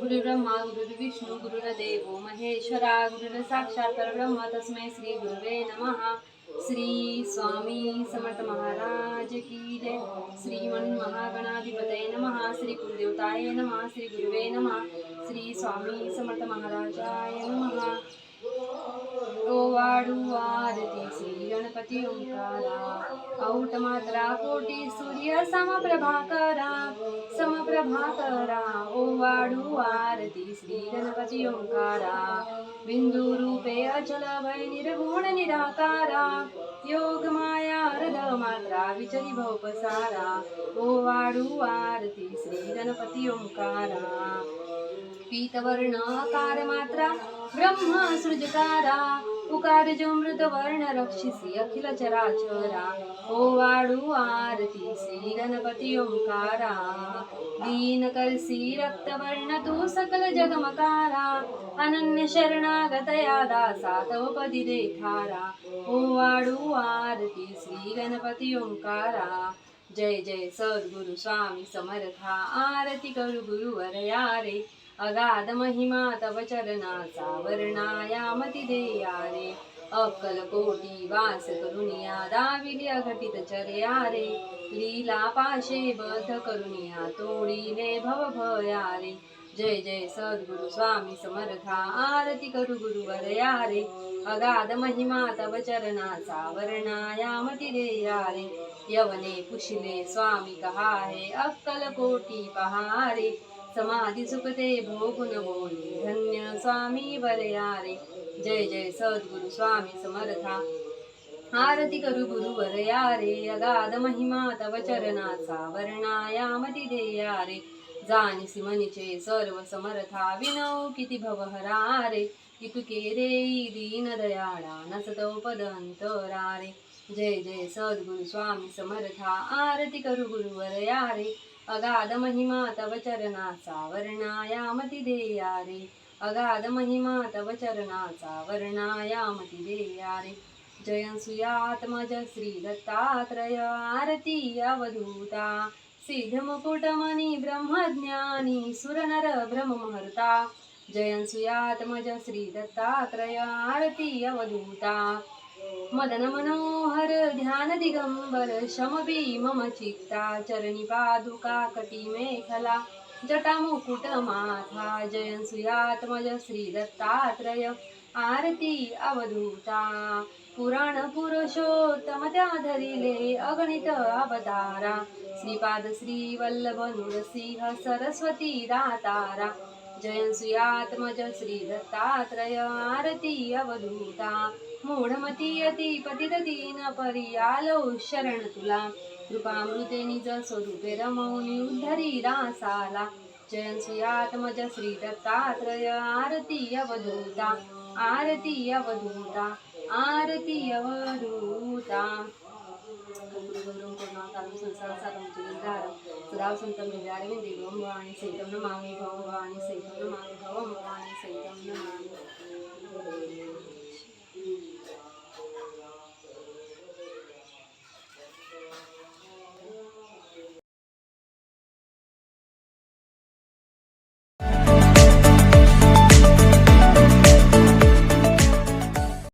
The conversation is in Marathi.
गुरुब्रह्मा गुरुर्विष्णू गुरुर्देव महेश्वरा गुरुर साक्षात परब्रह्म तस्मै श्री गुरुवे नमः. श्री स्वामी समर्थ महाराज की जय. श्रीमन महागणाधिपतये नमः. श्री कुलदेवताय नमः. श्री गुरुवे नमः. श्री स्वामी समर्थ महाराजाय नमः. वाडू श्री गणपती ओंकारा. औट मात्रा कोटी सूर्य समप्रभाकरा. समप्रभाकरा ओ वाडू आरती श्री गणपती ओंकारा बिंदू रूपे अचल भय निर्गुण निराकारा योग माया हृद मात्रा विचरी भवपसारा ओ वाडू आरती श्री गणपती ओंकारा मात्रा ब्रह्म सृजकारा उकार जो मृत वर्ण रक्षिसी अखिल चराचरा ओ वाडू आरती श्री गणपती ओंकारा। दीन करसी रक्तवर्ण तू सकल जगमकारा अनन्य शरणागतया दासा तव पदी देखारा। ओ वाडू आरती श्री गणपती ओंकारा। जय जय सद्गुरु स्वामी समर्था आरती करू गुरुवरया रे अगाध महिमा तव चरणाचा वर्णायामती देया रे अक्कल कोटी वास करुनिया दाविली अघटित चर्या रे लीला पाशे बद्ध करुनिया तोडीले भव भया रे जय जय सद्गुरु स्वामी समर्था आरती करू गुरुवर रे अगाध महिमा तव चरणाचा वर्णायामती देया रे यवने पुशिले स्वामी कहा कहाहे अक्कल कोटी पहारे समाधी सुखते भोगुन बोले धन्य स्वामी बलयारे जय जय सद्गुरु स्वामी समर्था। आरती करू गुरु वरया रे अगाध महिमा तव चरणाचा वर्णायामती देया रे जाणीसी मनीचे सर्व समर्था। विनव किती भवहरारे। इतुके रे दीन दयाळा नसतो पद रे जय जय सद्गुरु स्वामी समर्था। आरती करू गुरुवरया रे अगाध महिमा तव चरणाचा वर्णायामती देया रे अगाध महिमा तव चरणाचा वर्णायामती देया रे जयंसुयात्मज श्री दत्तात्रय आरती अवधूता. सिद्धमुकुटमणि ब्रह्मज्ञानी सुरनर ब्रह्महर्ता जयंसुयात्मज श्री दत्तात्रय आरती अवधूता. मदन मनोहर ध्यान दिगंबर शमबी मम चित्ता चरणी पादुका कटी मेखला जटा मुकुट माथा जयंसुयात्मज श्री दत्तात्रय आरती अवधूता पुराण पुरुषोत्तम त्या धरिले अगणित अवतारा श्रीपाद श्री वल्लभ नृसिंह सरस्वती दातारा जयंसुयात्मज श्री दत्तात्रय आरती अवधूता मूढमती अति पतित दीन परियालो शरण तुला कृपामृते निज स्वरूपे रमौनी उद्धरी रासाला जयंसुयात्मज श्री दत्तात्रय आरती अवधूता आरती अवधूता आरती अवधूता గోవిందం కరుణాకరం సంసార సరం చిందారం సదాశం తం నిజారణ దేవం వాణి సైతం నమామి భవం వాణి సైతం నమామి భవం వాణి సైతం నమామి